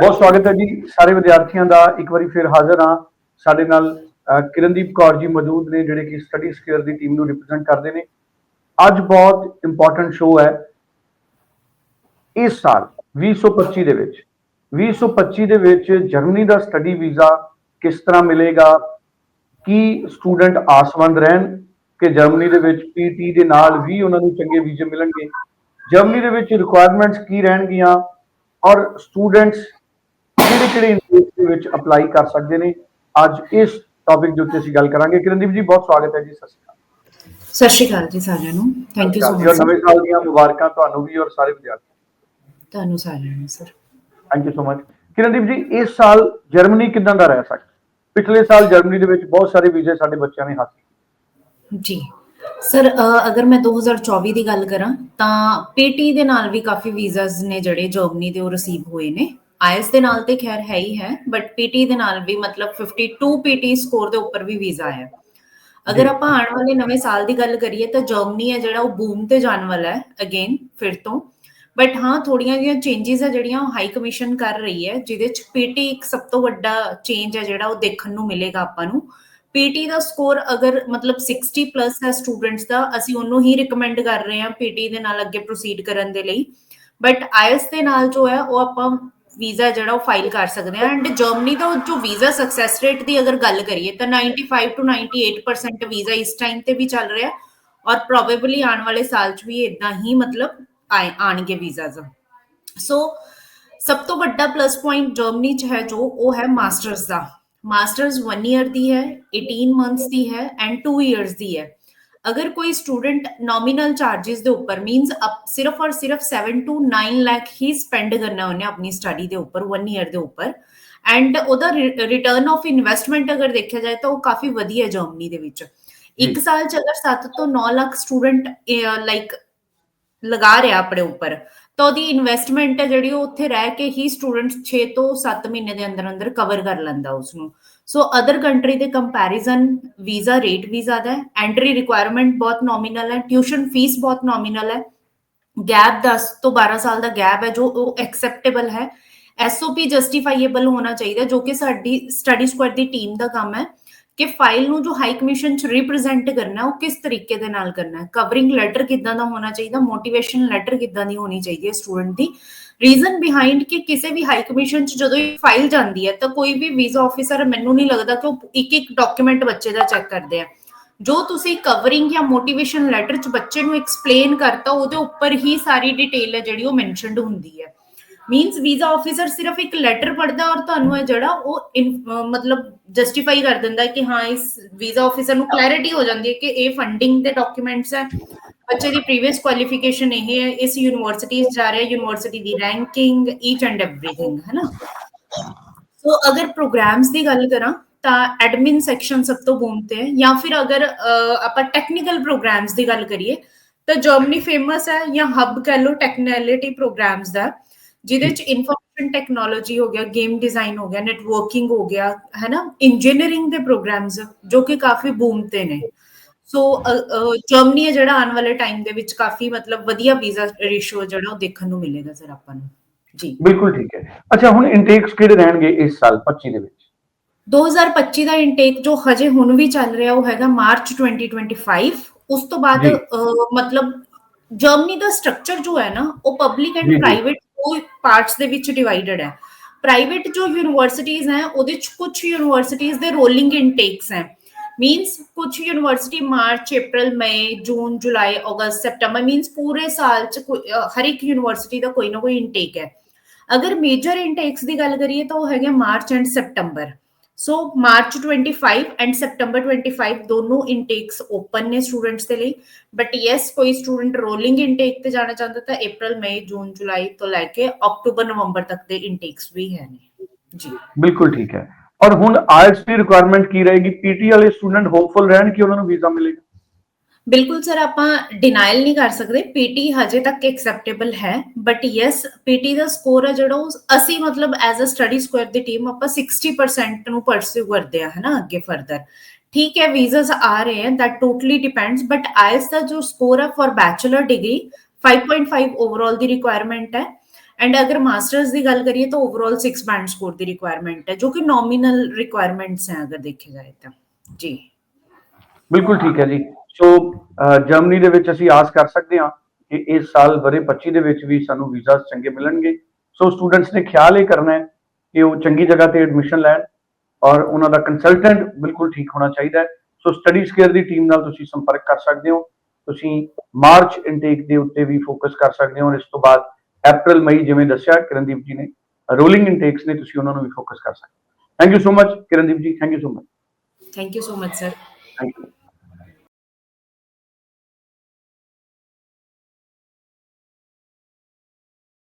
ਬਹੁਤ ਸਵਾਗਤ ਹੈ ਜੀ। ਸਾਰੇ ਵਿਦਿਆਰਥੀਆਂ ਦਾ ਇੱਕ ਵਾਰੀ ਫਿਰ ਹਾਜ਼ਰ ਹਾਂ। ਸਾਡੇ ਨਾਲ ਕਿਰਨਦੀਪ ਕੌਰ ਜੀ ਮੌਜੂਦ ਨੇ, ਜਿਹੜੇ ਕਿ ਸਟੱਡੀ ਸਕੇਅਰ ਦੀ ਟੀਮ ਨੂੰ ਰਿਪਰੈਜ਼ੈਂਟ ਕਰਦੇ ਨੇ। ਅੱਜ ਬਹੁਤ ਇੰਪੋਰਟੈਂਟ ਸ਼ੋਅ ਹੈ। ਇਸ ਸਾਲ 2025 ਦੇ ਵਿੱਚ 2025 ਦੇ ਵਿੱਚ ਜਰਮਨੀ ਦਾ ਸਟੱਡੀ ਵੀਜ਼ਾ ਕਿਸ ਤਰ੍ਹਾਂ ਮਿਲੇਗਾ? ਕੀ ਸਟੂਡੈਂਟ ਆਸਵੰਦ ਰਹਿਣ ਕਿ ਜਰਮਨੀ ਦੇ ਵਿੱਚ ਪੀਟੀ ਦੇ ਨਾਲ ਵੀ ਉਹਨਾਂ ਨੂੰ ਚੰਗੇ ਵੀਜ਼ੇ ਮਿਲਣਗੇ? ਜਰਮਨੀ ਦੇ ਵਿੱਚ ਰਿਕੁਆਇਰਮੈਂਟਸ ਕੀ ਰਹਿਣਗੀਆਂ? ਔਰ ਸਟੂਡੈਂਟਸ ਕਿਹੜੇ ਕਿਹੜੇ ਇੰਸਟੀਚਿਊਟ ਦੇ ਵਿੱਚ ਅਪਲਾਈ ਕਰ ਸਕਦੇ ਨੇ? ਅੱਜ ਇਸ ਟੌਪਿਕ ਦੇ ਉੱਤੇ ਅਸੀਂ ਗੱਲ ਕਰਾਂਗੇ। ਕਿਰਨਦੀਪ ਜੀ ਬਹੁਤ ਸਵਾਗਤ ਹੈ ਜੀ। ਸਤਿ ਸ਼੍ਰੀ ਅਕਾਲ। ਸਤਿ ਸ਼੍ਰੀ ਅਕਾਲ ਜੀ ਸਾਰਿਆਂ ਨੂੰ। ਥੈਂਕ ਯੂ ਸੋ ਮਚ ਨਵੇਂ ਸਾਲ ਦੀਆਂ ਮੁਬਾਰਕਾਂ ਤੁਹਾਨੂੰ ਵੀ ਔਰ ਸਾਰੇ ਵਿਦਿਆਰਥੀਆਂ ਤੁਹਾਨੂੰ ਸਾਰਿਆਂ ਨੂੰ sir thank you so much Kirandeep ji ਇਸ ਸਾਲ ਜਰਮਨੀ ਕਿਦਾਂ ਦਾ ਰਹਿ ਸਕਦਾ? ਪਿਛਲੇ ਸਾਲ ਜਰਮਨੀ ਦੇ ਵਿੱਚ ਬਹੁਤ ਸਾਰੇ ਵੀਜ਼ੇ ਸਾਡੇ ਬੱਚਿਆਂ ਨੇ ਹਾਸਲ ਜੀ। ਸਰ ਅਗਰ ਮੈਂ 2024 ਦੀ ਗੱਲ ਕਰਾਂ ਤਾਂ ਪੀਟੀ ਦੇ ਨਾਲ ਵੀ ਕਾਫੀ ਵੀਜ਼ਾਸ ਨੇ ਜਿਹੜੇ ਜਰਮਨੀ ਦੇ ਉਹ ਰਿਸੀਵ ਹੋਏ ਨੇ। ਆਈਐਸ ਦੇ ਨਾਲ ਤੇ ਖੈਰ ਹੈ ਹੀ ਹੈ ਬਟ ਪੀਟੀ ਦੇ ਨਾਲ ਵੀ ਮਤਲਬ 52 ਪੀਟੀ ਸਕੋਰ ਦੇ ਉੱਪਰ ਵੀ ਵੀਜ਼ਾ ਆਇਆ ਅਗਰ। ਆਪਾਂ ਆਉਣ ਵਾਲੇ ਨਵੇਂ ਸਾਲ ਦੀ ਗੱਲ ਕਰੀਏ ਤਾਂ ਜਰਮਨੀ ਹੈ ਜਿਹੜਾ ਉਹ ਬੂਮ ਤੇ ਜਾਣ ਵਾਲਾ ਹੈ ਅਗੇਨ ਫਿਰ ਤੋਂ। ਬਟ ਹਾਂ ਥੋੜੀਆਂ ਜਿਹੀਆਂ ਚੇਂਜਸ ਆ ਜਿਹੜੀਆਂ ਉਹ ਹਾਈ ਕਮਿਸ਼ਨ ਕਰ ਰਹੀ ਹੈ ਜਿਹਦੇ ਚ ਪੀਟੀ ਇੱਕ ਸਭ ਤੋਂ ਵੱਡਾ ਚੇਂਜ ਹੈ ਜਿਹੜਾ ਉਹ ਦੇਖਣ ਨੂੰ ਮਿਲੇਗਾ ਆਪਾਂ ਨੂੰ। ਪੀਟੀ ਦਾ ਸਕੋਰ ਅਗਰ ਮਤਲਬ 60 ਪਲੱਸ ਹੈ ਸਟੂਡੈਂਟਸ ਦਾ ਅਸੀਂ ਉਹਨੂੰ ਹੀ ਰეკਮੈਂਡ ਕਰ ਰਹੇ ਹਾਂ ਪੀਟੀ ਦੇ ਨਾਲ ਅੱਗੇ ਪ੍ਰੋਸੀਡ ਕਰਨ ਦੇ ਲਈ। ਬਟ ਆਈਐਸ ਦੇ ਨਾਲ ਜੋ ਹੈ ਉਹ ਆਪਾਂ ਵੀਜ਼ਾ ਜਿਹੜਾ ਉਹ ਫਾਈਲ ਕਰ ਸਕਦੇ ਹਾਂ। ਐਂਡ ਜਰਮਨੀ ਦਾ ਜੋ ਵੀਜ਼ਾ ਸਕਸੈਸ ਰੇਟ ਦੀ ਅਗਰ ਗੱਲ ਕਰੀਏ ਤਾਂ 95 ਟੂ 98% ਵੀਜ਼ਾ ਇਸ ਟਾਈਮ ਤੇ ਵੀ ਚੱਲ ਰਿਹਾ ਔਰ ਪ੍ਰੋਬੇਬਲੀ ਆਉਣ ਵਾਲੇ ਸਾਲ 'ਚ ਵੀ ਇਦਾਂ ਹੀ ਮਤਲਬ ਆਏ ਆਣਗੇ ਵੀਜ਼ਾਸ। ਸੋ ਸਭ ਤੋਂ ਵੱਡਾ ਪਲੱਸ ਪੁਆਇੰਟ ਜਰਮਨੀ 'ਚ ਹੈ ਜੋ, ਉਹ ਹੈ ਮਾਸਟਰਸ ਦਾ। ਮਾਸਟਰਸ 1 ਇਅਰ ਦੀ ਹੈ 18 ਮੰਥਸ ਦੀ ਹੈ ਐਂਡ 2 ਇਅਰਸ ਦੀ ਹੈ। ਅਗਰ ਕੋਈ ਸਟੂਡੈਂਟ ਨੋਮੀਨਲ ਚਾਰजेस ਦੇ ਉੱਪਰ ਮੀਨਸ ਸਿਰਫ ਔਰ ਸਿਰਫ 7 ਟੂ 9 ਲੱਖ ਹੀ ਸਪੈਂਡ ਕਰਨਾ ਉਹਨੇ ਆਪਣੀ ਸਟੱਡੀ ਦੇ ਉੱਪਰ 1 ਇਅਰ ਦੇ ਉੱਪਰ ਐਂਡ ਉਹਦਾ ਰਿਟਰਨ ਆਫ ਇਨਵੈਸਟਮੈਂਟ ਅਗਰ ਦੇਖਿਆ ਜਾਏ ਤਾਂ ਉਹ ਕਾਫੀ ਵਧੀਆ ਜਰਮਨੀ ਦੇ ਵਿੱਚ ਇੱਕ। ਸਾਲ ਚ ਅਗਰ 7 ਤੋਂ 9 ਲੱਖ ਸਟੂਡੈਂਟ ਲਾਈਕ ਲਗਾ ਰਿਹਾ ਆਪਣੇ ਉੱਪਰ ਤਾਂ ਉਹਦੀ ਇਨਵੈਸਟਮੈਂਟ ਹੈ ਜਿਹੜੀ ਉਹ ਉੱਥੇ ਰਹਿ ਕੇ ਹੀ ਸਟੂਡੈਂਟ 6 ਤੋਂ 7 ਮਹੀਨੇ ਦੇ ਅੰਦਰ ਅੰਦਰ ਕਵਰ ਕਰ ਲੈਂਦਾ ਉਸ ਨੂੰ ਸੋ ਅਦਰ ਕੰਟਰੀ ਦੇ ਕੰਪੈਰੀਜ਼ਨ ਵੀਜ਼ਾ ਰੇਟ ਵੀ ਜ਼ਿਆਦਾ ਹੈ। ਐਂਟਰੀ ਰਿਕੁਆਇਰਮੈਂਟ ਬਹੁਤ ਨੋਮੀਨਲ ਹੈ। ਟਿਊਸ਼ਨ ਫੀਸ ਬਹੁਤ ਨੋਮੀਨਲ ਹੈ। ਗੈਪ 10 ਤੋਂ 12 ਸਾਲ ਦਾ ਗੈਪ ਹੈ ਜੋ ਉਹ ਐਕਸੈਪਟੇਬਲ ਹੈ। ਐਸਓਪੀ ਜਸਟੀਫਾਈਏਬਲ ਹੋਣਾ ਚਾਹੀਦਾ ਜੋ ਕਿ ਸਾਡੀ ਸਟੱਡੀ ਸਕੁਐਡ ਦੀ ਟੀਮ ਦਾ ਕੰਮ ਹੈ। ਕਿ ਫਾਈਲ ਨੂੰ ਜੋ ਹਾਈ ਕਮਿਸ਼ਨ ਚ ਰਿਪਰੈਜ਼ੈਂਟ ਕਰਨਾ, ਉਹ ਕਿਸ ਤਰੀਕੇ ਦੇ ਨਾਲ ਕਰਨਾ ਹੈ? ਕਵਰਿੰਗ ਲੈਟਰ ਕਿੱਦਾਂ ਦਾ ਹੋਣਾ ਚਾਹੀਦਾ? ਮੋਟੀਵੇਸ਼ਨ ਲੈਟਰ ਕਿੱਦਾਂ ਦੀ ਹੋਣੀ ਚਾਹੀਦੀ ਹੈ ਸਟੂਡੈਂਟ ਦੀ? ਰੀਜ਼ਨ ਬਿਹਾਈਂਡ ਕਿ ਕਿਸੇ ਵੀ ਹਾਈ ਕਮਿਸ਼ਨ ਚ ਜਦੋਂ ਇਹ ਫਾਈਲ ਜਾਂਦੀ ਹੈ, ਤਾਂ ਕੋਈ ਵੀ ਵੀਜ਼ਾ ਆਫੀਸਰ ਮੈਨੂੰ ਨਹੀਂ ਲੱਗਦਾ ਕਿ ਉਹ ਇੱਕ ਇੱਕ ਡਾਕੂਮੈਂਟ ਬੱਚੇ ਦਾ ਚੈੱਕ ਕਰਦੇ ਆ। ਜੋ ਤੁਸੀਂ ਕਵਰਿੰਗ ਜਾਂ ਮੋਟੀਵੇਸ਼ਨ ਲੈਟਰ ਚ ਬੱਚੇ ਨੂੰ ਐਕਸਪਲੇਨ ਕਰਤਾ, ਉਹਦੇ ਉੱਪਰ ਹੀ ਸਾਰੀ ਡਿਟੇਲ ਹੈ ਜਿਹੜੀ ਉਹ ਮੈਂਸ਼ਨਡ ਹੁੰਦੀ ਹੈ। ਮੀਨਸ ਵੀਜ਼ਾ ਆਫੀਸਰ ਸਿਰਫ ਇੱਕ ਲੈਟਰ ਪੜਦਾ ਔਰ ਤੁਹਾਨੂੰ ਇਹ ਜਿਹੜਾ ਉਹ ਮਤਲਬ ਜਸਟੀਫਾਈ ਕਰ ਦਿੰਦਾ ਕਿ ਹਾਂ, ਇਸ ਵੀਜ਼ਾ ਆਫੀਸਰ ਨੂੰ ਕਲੈਰਿਟੀ ਹੋ ਜਾਂਦੀ ਹੈ ਕਿ ਇਹ ਫੰਡਿੰਗ ਦੇ ਡਾਕੂਮੈਂਟਸ ਹੈ। ਬੱਚੇ ਦੀ ਪ੍ਰੀਵੀਅਸ ਕੁਆਲੀਫਿਕੇਸ਼ਨ ਇਹ ਹੈ, ਇਸ ਯੂਨੀਵਰਸਿਟੀ ਜਾ ਰਿਹਾ ਯੂਨੀਵਰਸਿਟੀ ਦੀ ਰੈਂਕਿੰਗ ਈਚ ਐਂਡ ਐਵਰੀਥਿੰਗ ਹੈ ਨਾ ਸੋ ਅਗਰ ਪ੍ਰੋਗਰਾਮਸ ਦੀ ਗੱਲ ਕਰਾਂ, ਤਾਂ ਐਡਮਿਨ ਸੈਕਸ਼ਨ ਸਭ ਤੋਂ ਬੂਮ ਹੈ। ਜਾਂ ਫਿਰ ਅਗਰ ਆਪਾਂ ਟੈਕਨੀਕਲ ਪ੍ਰੋਗਰਾਮਸ ਦੀ ਗੱਲ ਕਰੀਏ, ਤਾਂ ਜਰਮਨੀ ਫੇਮਸ ਹੈ ਜਾਂ ਹੱਬ ਕਹ ਲੋ ਟੈਕਨੋਲੋਜੀ ਪ੍ਰੋਗਰਾਮਸ ਦਾ। ਜਿਹਦੇ ਚ ਇਨਫੋਰਮੇਸ਼ਨ ਟੈਕਨੋਲੋਜੀ ਹੋ ਗਿਆ ਗੇਮ ਡਿਜ਼ਾਈਨ ਹੋ ਗਿਆ ਨੈਟਵਰਕਿੰਗ ਹੋ ਗਿਆ ਹੈ ਨਾ ਇੰਜੀਨੀਅਰਿੰਗ ਦੇ ਪ੍ਰੋਗਰਾਮਸ ਜੋ ਕਿ ਕਾਫੀ ਬੂਮ ਤੇ ਨੇ। ਸੋ ਜਰਮਨੀ ਹੈ ਜਿਹੜਾ ਆਉਣ ਵਾਲੇ ਟਾਈਮ ਦੇ ਵਿੱਚ ਕਾਫੀ ਮਤਲਬ ਵਧੀਆ ਵੀਜ਼ਾ ਰੇਸ਼ੋ ਜਿਹੜਾ ਉਹ ਦੇਖਣ ਨੂੰ ਮਿਲੇਗਾ ਸਰ ਆਪਾਂ ਨੂੰ। ਜੀ। ਬਿਲਕੁਲ ਠੀਕ ਹੈ। ਅੱਛਾ ਹੁਣ ਇਨਟੇਕਸ ਕਿਹੜੇ ਰਹਿਣਗੇ ਇਸ ਸਾਲ? 25 ਦੇ ਵਿੱਚ? 2025 ਦਾ ਇਨਟੇਕ ਜੋ ਹਜੇ ਹੁਣ ਵੀ ਚੱਲ ਰਿਹਾ ਉਹ ਹੈਗਾ ਮਾਰਚ 2025 ਉਸ ਤੋਂ ਬਾਅਦ ਮਤਲਬ ਜਰਮਨੀ ਦਾ ਸਟਰਕਚਰ ਜੋ ਹੈ ਨਾ ਉਹ ਪਬਲਿਕ ਐਂਡ। ਪ੍ਰਾਈਵੇਟ ਦੋ ਪਾਰਟਸ ਦੇ ਵਿੱਚ ਡਿਵਾਈਡਡ ਹੈ। ਪ੍ਰਾਈਵੇਟ ਜੋ ਯੂਨੀਵਰਸਿਟੀਜ਼ ਹੈ, ਉਹਦੇ ਚ ਕੁਝ ਯੂਨੀਵਰਸਿਟੀਜ਼ ਦੇ ਰੋਲਿੰਗ ਇਨਟੇਕਸ ਹੈ। ਮੀਨਸ ਕੁਝ university March April May June July August September means ਪੂਰੇ ਸਾਲ ਚ ਹਰ ਇੱਕ ਯੂਨੀਵਰਸਿਟੀ ਦਾ ਕੋਈ ਨਾ ਕੋਈ ਇਨਟੇਕ ਹੈ। ਅਗਰ ਮੇਜਰ ਇਨਟੇਕਸ ਦੀ ਗੱਲ ਕਰੀਏ ਤਾਂ ਉਹ ਹੈਗੇ March and September so March 25 and September 25 ਦੋਨੋਂ ਇਨਟੇਕਸ ਓਪਨ ਨੇ ਸਟੂਡੈਂਟਸ ਦੇ ਲਈ ਬਟ ਯੈਸ ਕੋਈ ਸਟੂਡੈਂਟ ਰੋਲਿੰਗ ਇਨਟੇਕ ਤੇ ਜਾਣਾ ਚਾਹੁੰਦਾ ਤਾਂ April ਮਈ ਜੂਨ ਜੁਲਾਈ ਤੋਂ ਲੈ ਕੇ ਅਕਤੂਬਰ ਨਵੰਬਰ ਤੱਕ ਦੇ ਇਨਟੇਕਸ ਵੀ ਹੈ ਨੇ ਜੀ ਬਿਲਕੁਲ ਠੀਕ ਹੈ ਔਰ ਹੁਣ ਆਇਲਟਸ ਦੀ ਰਿਕੁਆਇਰਮੈਂਟ ਕੀ ਰਹੇਗੀ ਪੀਟੀ ਵਾਲੇ ਸਟੂਡੈਂਟ ਹੋਪਫੁਲ ਰਹਿਣ ਕਿ ਉਹਨਾਂ ਨੂੰ ਵੀਜ਼ਾ ਮਿਲੇਗਾ ਬਿਲਕੁਲ ਸਰ ਆਪਾਂ ਡਿਨਾਈਲ ਨਹੀਂ ਕਰ ਸਕਦੇ ਪੀਟੀ ਹਜੇ ਤੱਕ ਐਕਸੈਪਟੇਬਲ ਹੈ ਬਟ ਯੈਸ ਪੀਟੀ ਦਾ ਸਕੋਰ ਹੈ ਜਿਹੜਾ ਉਹ ਅਸੀਂ ਮਤਲਬ ਐਜ਼ ਅ ਸਟੱਡੀ ਸਕੁਐਰ ਦੀ ਟੀਮ ਆਪਾਂ 60% ਨੂੰ ਪਰਸਿਊ ਕਰਦੇ ਆ ਹਨਾ ਅੱਗੇ ਫਰਦਰ ਠੀਕ ਹੈ ਵੀਜ਼ਾਸ ਆ ਰਹੇ ਹਨ that totally depends but IS ਦਾ ਜੋ ਸਕੋਰ ਹੈ ਫॉर ਬੈਚਲਰ ਡਿਗਰੀ 5.5 ਓਵਰਆਲ ਦੀ ਰਿਕੁਆਇਰਮੈਂਟ ਹੈ ਐਂਡ ਅਗਰ ਮਾਸਟਰਸ ਦੀ ਗੱਲ ਕਰੀਏ ਤਾਂ ਓਵਰਆਲ 6 ਬੈਂਡ ਸਕੋਰ ਦੀ ਰਿਕੁਆਇਰਮੈਂਟ ਹੈ ਜੋ ਕਿ ਨੋਮੀਨਲ ਰਿਕੁਆਇਰਮੈਂਟਸ ਹੈ ਅਗਰ ਦੇਖਿਆ ਜਾਏ ਤਾਂ ਜੀ ਬਿਲਕੁਲ ਠੀਕ ਹੈ ਜੀ ਸੋ ਜਰਮਨੀ ਦੇ ਵਿੱਚ ਅਸੀਂ ਆਸ ਕਰ ਸਕਦੇ ਹਾਂ ਕਿ ਇਸ ਸਾਲ ਬਰੇ 25 ਦੇ ਵਿੱਚ ਵੀ ਸਾਨੂੰ ਵੀਜ਼ਾਸ ਚੰਗੇ ਮਿਲਣਗੇ। ਸੋ ਸਟੂਡੈਂਟਸ ਨੇ ਖਿਆਲ ਇਹ ਕਰਨਾ ਹੈ ਕਿ ਉਹ ਚੰਗੀ ਜਗ੍ਹਾ ਤੇ ਐਡਮਿਸ਼ਨ ਲੈਣ ਔਰ ਉਹਨਾਂ ਦਾ ਕੰਸਲਟੈਂਟ ਬਿਲਕੁਲ ਠੀਕ ਹੋਣਾ ਚਾਹੀਦਾ ਹੈ। ਸੋ ਸਟੱਡੀ ਸਕੇਅਰ ਦੀ ਟੀਮ ਨਾਲ ਤੁਸੀਂ ਸੰਪਰਕ ਕਰ ਸਕਦੇ ਹੋ। ਤੁਸੀਂ ਮਾਰਚ ਇਨਟੇਕ ਦੇ ਉੱਤੇ ਵੀ ਫੋਕਸ ਕਰ ਸਕਦੇ ਹੋ ਔਰ ਇਸ ਤੋਂ ਬਾਅਦ April ਮਈ ਜਿਵੇਂ ਦੱਸਿਆ ਕਿਰਨਦੀਪ ਜੀ ਨੇ ਰੋਲਿੰਗ ਇਨਟੇਕਸ ਨੇ ਤੁਸੀਂ ਉਹਨਾਂ ਨੂੰ ਵੀ ਫੋਕਸ ਕਰ ਸਕਦੇ ਹੋ। Thank you so much Kirandeep ji thank you so much thank you so much sir thank you